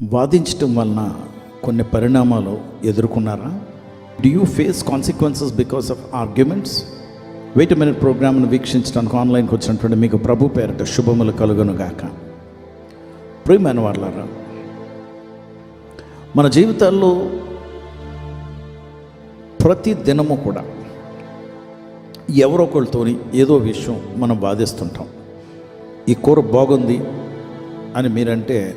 వాదించటం వలన కొన్ని పరిణామాలు ఎదుర్కొన్నారా? Do you face consequences because of arguments wait minute ప్రోగ్రామ్ను వీక్షించడానికి ఆన్లైన్కి వచ్చినటువంటి మీకు ప్రభు పేరిట శుభములు కలుగునుగాక ప్రియమైన వాళ్ళారా మన జీవితాల్లో ప్రతి దినము కూడా ఎవరో ఒకరితోని ఏదో విషయం మనం బాధిస్తుంటాం ఈ కూర బాగుంది అని మీరంటే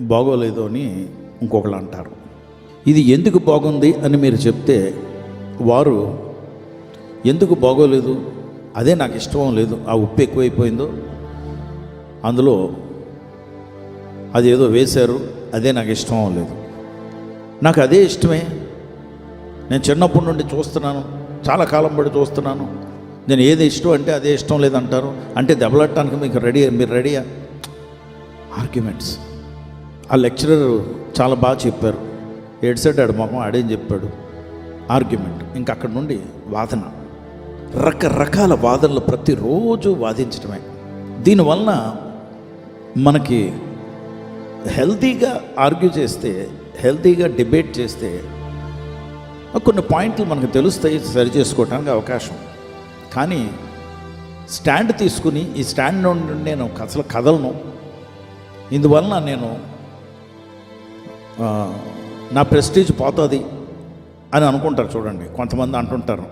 బాగోలేదు అని ఇంకొకళ్ళు అంటారు. ఇది ఎందుకు బాగుంది అని మీరు చెప్తే వారు ఎందుకు బాగోలేదు? అదే నాకు ఇష్టం లేదు. ఆ ఉప్పు ఎక్కువైపోయిందో? అందులో అది ఏదో వేశారు అదే నాకు ఇష్టం లేదు. నాకు అదే ఇష్టమే. నేను చిన్నప్పటి నుండి చూస్తున్నాను చాలా కాలం పడి చూస్తున్నాను. నేను ఏది ఇష్టం అంటే అదే ఇష్టం లేదంటారు. అంటే దెబ్బలాడటానికి మీకు రెడీ మీరు రెడీయా? ఆర్గ్యుమెంట్స్. ఆ లెక్చరర్ చాలా బాగా చెప్పారు. ఏడ్సాడు మొహం ఆడేం చెప్పాడు? ఆర్గ్యుమెంట్. ఇంకా అక్కడ నుండి వాదన. రకరకాల వాదనలు ప్రతిరోజు వాదించడమే దీనివలన మనకి హెల్తీగా ఆర్గ్యూ చేస్తే హెల్తీగా డిబేట్ చేస్తే కొన్ని పాయింట్లు మనకు తెలుస్తాయి సరి చేసుకోవడానికి అవకాశం. కానీ స్టాండ్ తీసుకుని ఈ స్టాండ్ నుండి నేను అసలు కదలను. ఇందువలన నేను నా ప్రెస్టీజ్ పోతుంది అని అనుకుంటారు చూడండి. కొంతమంది అంటుంటారు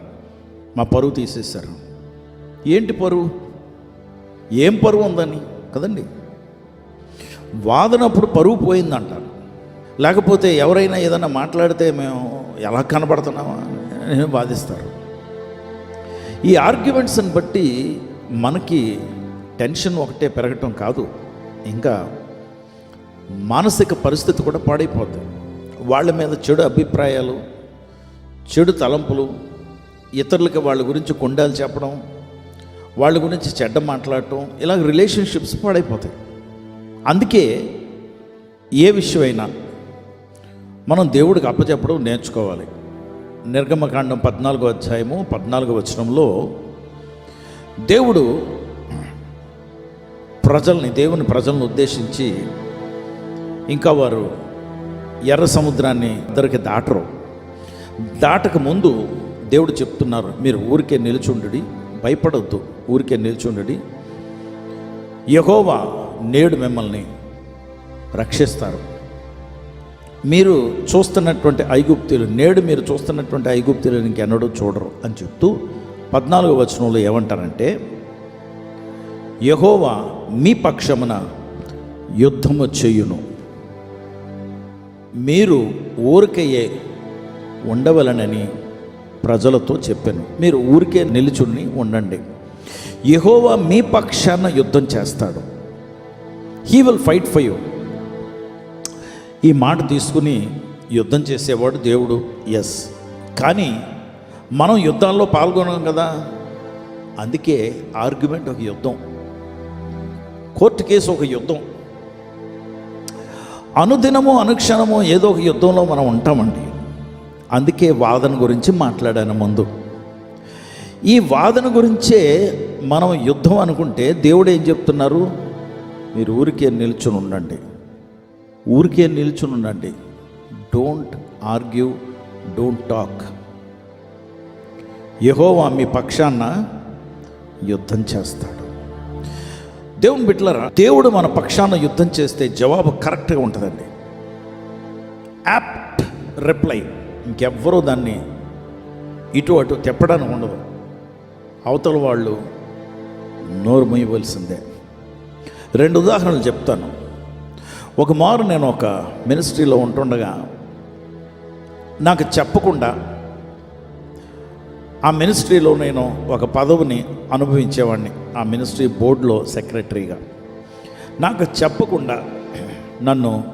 మా పరువు తీసేశారు. ఏంటి పరువు? ఏం పరువు ఉందని? కదండి. వాదనప్పుడు పరువు పోయిందంటారు. లేకపోతే ఎవరైనా ఏదైనా మాట్లాడితే మేము ఎలా కనబడుతున్నామా అని వాదిస్తారు. ఈ ఆర్గ్యుమెంట్స్ని బట్టి మనకి టెన్షన్ ఒకటే పెరగటం కాదు. ఇంకా మానసిక పరిస్థితి కూడా పాడైపోతుంది వాళ్ళ మీద చెడు అభిప్రాయాలు చెడు తలంపులు ఇతరులకి వాళ్ళ గురించి కొండాలు చెప్పడం వాళ్ళ గురించి చెడ్డ మాట్లాడటం ఇలా రిలేషన్షిప్స్ పాడైపోతాయి. అందుకే ఏ విషయమైనా మనం దేవుడికి అప్పచెప్పడం నేర్చుకోవాలి. నిర్గమకాండం పద్నాలుగో అధ్యాయము పద్నాలుగో వచనంలో దేవుడు ప్రజల్ని దేవుని ప్రజలను ఉద్దేశించి ఇంకా వారు ఎర్ర సముద్రాన్ని ఇద్దరికి దాటరు. దాటక ముందు దేవుడు చెప్తున్నారు మీరు ఊరికే నిలుచుండుడి భయపడవద్దు ఊరికే నిలుచుండుడి. యహోవా నేడు మిమ్మల్ని రక్షిస్తారు. మీరు చూస్తున్నటువంటి ఐగుప్తులు నేడు మీరు చూస్తున్నటువంటి ఐగుప్తులు ఇంకెన్నడూ చూడరు అని చెప్తూ పద్నాలుగు వచనంలో ఏమంటారంటే యహోవా మీ పక్షమున యుద్ధము చేయును. మీరు ఊరికయ్యే ఉండవలనని ప్రజలతో చెప్పాను. మీరు ఊరికే నిలుచుని ఉండండి. యహోవా మీ పక్షాన యుద్ధం చేస్తాడు. He will fight for you ఈ మాట తీసుకుని యుద్ధం చేసేవాడు దేవుడు. ఎస్ కానీ మనం యుద్ధాల్లో పాల్గొనం కదా. అందుకే ఆర్గ్యుమెంట్ ఒక యుద్ధం. కోర్టు కేసు ఒక యుద్ధం. అనుదినము అనుక్షణము ఏదో ఒక యుద్ధంలో మనం ఉంటామండి. అందుకే వాదన గురించి మాట్లాడాను ముందు. ఈ వాదన గురించే మనం యుద్ధం అనుకుంటే దేవుడు ఏం చెప్తున్నారు? మీరు ఊరికే నిల్చుని ఉండండి. ఊరికే నిల్చుని ఉండండి. డోంట్ ఆర్గ్యూ డోంట్ టాక్ యహోవా మీ పక్షాన యుద్ధం చేస్తాడు. దేవుని బిడ్డలరా దేవుడు మన పక్షాన యుద్ధం చేస్తే జవాబు కరెక్ట్గా ఉంటుందండి. Apt reply. ఇంకెవ్వరూ దాన్ని ఇటు అటు తెప్పడానికి ఉండదు అవతల వాళ్ళు నోరు మూయవలసిందే. రెండు ఉదాహరణలు చెప్తాను. ఒక మారు నేను ఒక మినిస్ట్రీలో ఉంటుండగా నాకు చెప్పకుండా ఆ మినిస్ట్రీలో నేను ఒక పదవిని అనుభవించేవాడిని ఆ మినిస్ట్రీ బోర్డులో సెక్రటరీగా. నాకు చెప్పకుండా నన్ను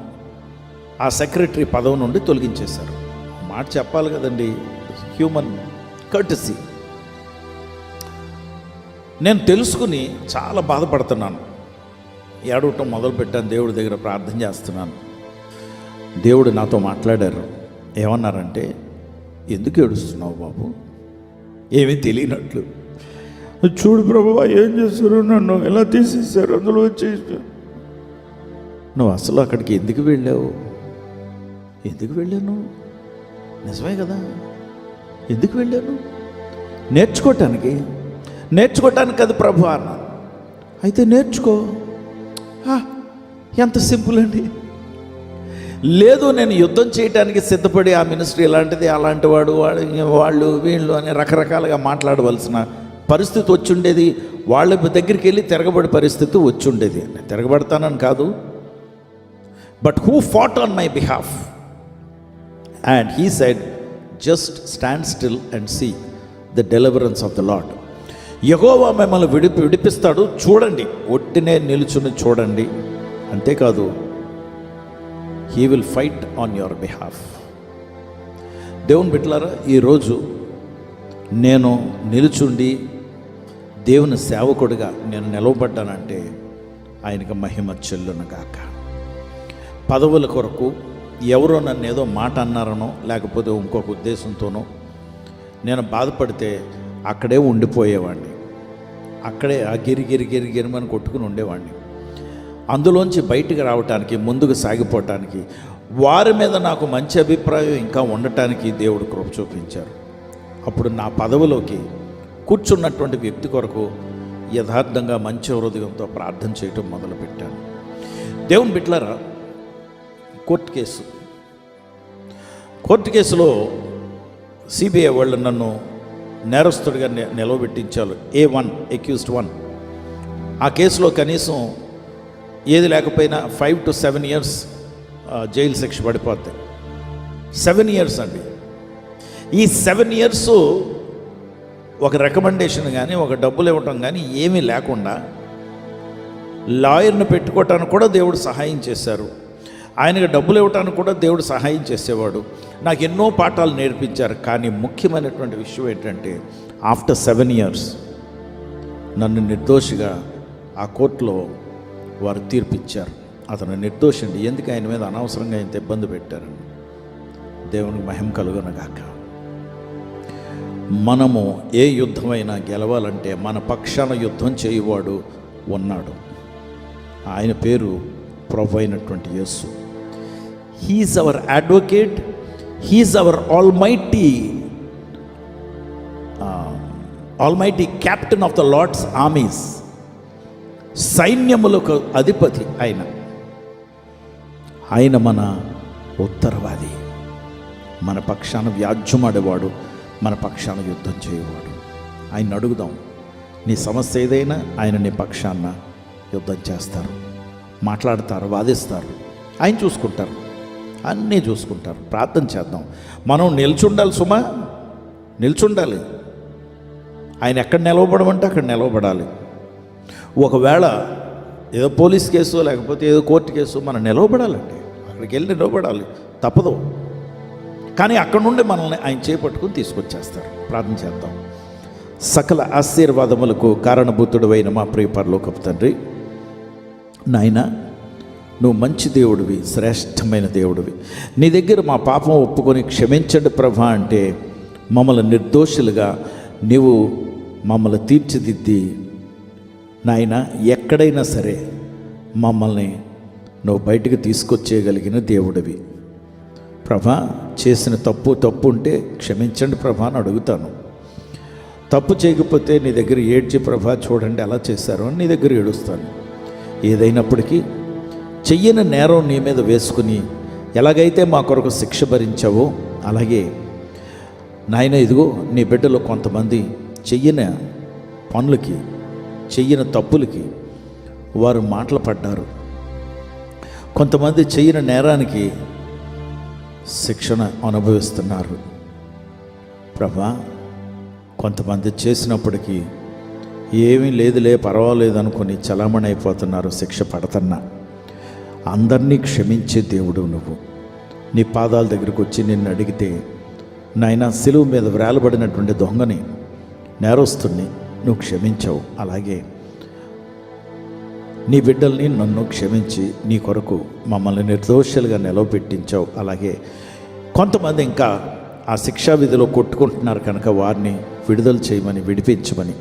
ఆ సెక్రటరీ పదవి నుండి తొలగించేశారు. మాట చెప్పాలి కదండి హ్యూమన్ కర్టసీ. నేను తెలుసుకుని చాలా బాధపడుతున్నాను. ఏడవటం మొదలుపెట్టాను దేవుడి దగ్గర ప్రార్థన చేస్తున్నాను. దేవుడు నాతో మాట్లాడారు. ఏమన్నారంటే ఎందుకు ఏడుస్తున్నావు బాబు? ఏమీ తెలియనట్లు. చూడు ప్రభు ఏం చేస్తారు నన్ను ఎలా తీసేశారు అందులో వచ్చేసి నువ్వు అసలు అక్కడికి ఎందుకు వెళ్ళావు? ఎందుకు వెళ్ళాను? నిజమే కదా? ఎందుకు వెళ్ళాను? నేర్చుకోవటానికి నేర్చుకోవటానికి అది ప్రభు అన్న. అయితే నేర్చుకో. ఎంత సింపుల్ అండి. లేదు నేను యుద్ధం చేయడానికి సిద్ధపడి ఆ మినిస్ట్రీ ఇలాంటిది అలాంటి వాడు వాడు వాళ్ళు వీళ్ళు అని రకరకాలుగా మాట్లాడవలసిన పరిస్థితి వచ్చుండేది. వాళ్ళ దగ్గరికి వెళ్ళి తిరగబడి పరిస్థితి వచ్చుండేది. అని తిరగబడతానని కాదు. But who fought on my behalf and he said just stand still and see the deliverance of the Lord యహోవా మిమ్మల్ని విడిపి విడిపిస్తాడు. చూడండి. ఒట్టినే నిలుచుని చూడండి. అంతేకాదు he will fight on your behalf దేవుని బిట్లారా ఈరోజు నేను నిలుచుండి దేవుని సేవకుడిగా నేను నిలవబడ్డానంటే ఆయనకి మహిమ చెల్లునగాక. పదవుల కొరకు ఎవరో నన్ను ఏదో మాట అన్నారనో లేకపోతే ఇంకొక ఉద్దేశంతోనో నేను బాధపడితే అక్కడే ఉండిపోయేవాడిని. అక్కడే ఆ గిరి గిరి గిరి గిరిమని కొట్టుకుని ఉండేవాడిని. అందులోంచి బయటికి రావటానికి ముందుకు సాగిపోవటానికి వారి మీద నాకు మంచి అభిప్రాయం ఇంకా ఉండటానికి దేవుడు కృప చూపించారు. అప్పుడు నా పదవిలోకి కూర్చున్నటువంటి వ్యక్తి కొరకు యథార్థంగా మంచి హృదయంతో ప్రార్థన చేయటం మొదలుపెట్టాను. దేవుని బిట్లరా కోర్టు కేసు. కోర్టు కేసులో సిబిఐ వాళ్ళు నన్ను నేరస్తుడిగా నిలవబెట్టించారు. ఏ వన్ ఎక్యూస్డ్ వన్ ఆ కేసులో కనీసం ఏది లేకపోయినా five to seven years jail శిక్ష పడిపోద్ది సెవెన్ ఇయర్స్ అండి. ఈ సెవెన్ ఇయర్స్ ఒక రికమెండేషన్ కానీ ఒక డబ్బులు ఇవ్వటం కానీ ఏమీ లేకుండా లాయర్ని పెట్టుకోవటానికి కూడా దేవుడు సహాయం చేశారు. ఆయనకు డబ్బులు ఇవ్వటానికి కూడా దేవుడు సహాయం చేసేవాడు. నాకు ఎన్నో పాఠాలు నేర్పించారు కానీ ముఖ్యమైనటువంటి విషయం ఏంటంటే ఆఫ్టర్ సెవెన్ ఇయర్స్ నన్ను నిర్దోషిగా ఆ కోర్టులో వారు తీర్పిచ్చారు. అతను నిర్దోషండి ఎందుకు ఆయన మీద అనవసరంగా ఇంత ఇబ్బంది పెట్టారని. దేవునికి మహిమ కలుగునగాక. మనము ఏ యుద్ధమైనా గెలవాలంటే మన పక్షాన యుద్ధం చేయువాడు ఉన్నాడు. ఆయన పేరు ప్రభు అయినటువంటి యేసు. He is our advocate he is our almighty almighty captain of the Lord's armies సైన్యములకు అధిపతి ఆయన. ఆయన మన ఉత్తరవాది. మన పక్షాన వ్యాజ్యమాడేవాడు. మన పక్షాన యుద్ధం చేయవాడు. ఆయన అడుగుదాం నీ సమస్య ఏదైనా ఆయన నీ పక్షాన యుద్ధం చేస్తారు. మాట్లాడతారు వాదిస్తారు. ఆయన చూసుకుంటారు. అన్నీ చూసుకుంటారు. ప్రార్థన చేద్దాం. మనం నిల్చుండాలి సుమా. నిల్చుండాలి. ఆయన ఎక్కడ నిలవబడమంటే అక్కడ నిలవబడాలి. ఒకవేళ ఏదో పోలీస్ కేసు లేకపోతే ఏదో కోర్టు కేసు మనం నిలవబడాలండి. అక్కడికి వెళ్ళి నిలవబడాలి. తప్పదు. కానీ అక్కడ నుండి మనల్ని ఆయన చేపట్టుకుని తీసుకొచ్చేస్తారు. ప్రార్థన చేద్దాం. సకల ఆశీర్వాదములకు కారణభూతుడు అయిన మా ప్రియ పరలోకపు తండ్రి నాయన నువ్వు మంచి దేవుడివి శ్రేష్టమైన దేవుడివి. నీ దగ్గర మా పాపం ఒప్పుకొని క్షమించండి ప్రభా అంటే మమ్మల్ని నిర్దోషులుగా నీవు మమ్మల్ని తీర్చిదిద్ది. నాయన ఎక్కడైనా సరే మమ్మల్ని నువ్వు బయటకు తీసుకొచ్చేయగలిగిన దేవుడివి. ప్రభా చేసిన తప్పు తప్పు ఉంటే క్షమించండి ప్రభా అని అడుగుతాను. తప్పు చేయకపోతే నీ దగ్గర ఏడ్చి ప్రభా చూడండి ఎలా చేశారో అని నీ దగ్గర ఏడుస్తాను. ఏదైనప్పటికీ చెయ్యని నేరం నీ మీద వేసుకుని ఎలాగైతే మా కొరకు శిక్ష భరించావో అలాగే నాయన ఇదిగో నీ బిడ్డలో కొంతమంది చెయ్యని పనులకి చెయ్యని తప్పులకి వారు మాటలు పడ్డారు. కొంతమంది చెయ్యని నేరానికి శిక్షణ అనుభవిస్తున్నారు. ప్రభా కొంతమంది చేసినప్పటికీ ఏమీ లేదులే పర్వాలేదు అనుకుని చలామణి అయిపోతున్నారు శిక్ష పడుతున్నా. అందరినీ క్షమించే దేవుడు నువ్వు. నీ పాదాల దగ్గరికి వచ్చి నిన్ను అడిగితే నాయన సిలువు మీద వ్రేలబడినటువంటి దొంగని నేరస్తుని నువ్వు క్షమించావు. అలాగే నీ బిడ్డల్ని నన్ను క్షమించి నీ కొరకు మమ్మల్ని నిర్దోషులుగా నిలవబెట్టించావు అలాగే కొంతమంది ఇంకా ఆ శిక్షా విధిలో కొట్టుకుంటున్నారు కనుక వారిని విడుదల చేయమని విడిపించమని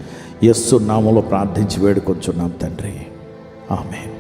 యస్సు నామంలో ప్రార్థించి వేడుకొంచున్నాం తండ్రి. ఆమె